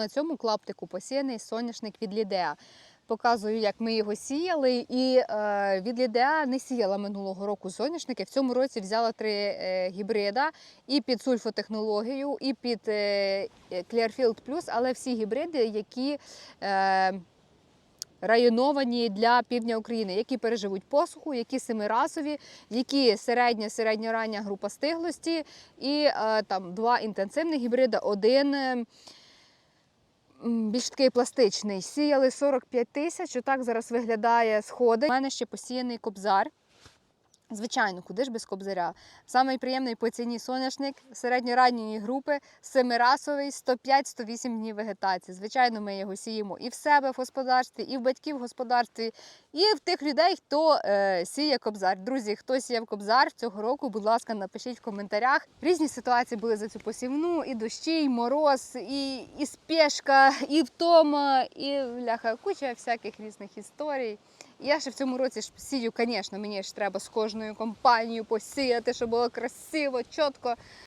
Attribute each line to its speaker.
Speaker 1: На цьому клаптику посіяний соняшник від Лідеа. Показую, як ми його сіяли. І е, від Лідеа не сіяла минулого року соняшники. В цьому році взяла три е, гібрида і під сульфотехнологію, і під е, Clearfield Plus, але всі гібриди, які е, районовані для півдня України, які переживуть посуху, які семирасові, які середня, середньорання група стиглості, і е, там два інтенсивних гібрида, один. е, Більш такий пластичний. Сіяли 45 тисяч. Отак зараз виглядає сходи. У мене ще посіяний кобзар. Звичайно, куди ж без кобзаря? Самий приємний по ціні соняшник середньоранньої групи, семирасовий, 105-108 днів вегетації. Звичайно, ми його сіємо і в себе в господарстві, і в батьків в господарстві, і в тих людей, хто е, сіє кобзар. Друзі, хто сіяв кобзар цього року, будь ласка, напишіть в коментарях. Різні ситуації були за цю посівну, і дощі, і мороз, і, і спешка, і втома, і ляха, куча всяких різних історій. Я ще в цьому році сію, звісно, мені ж треба з кожною компанією посіяти, щоб було красиво, чітко.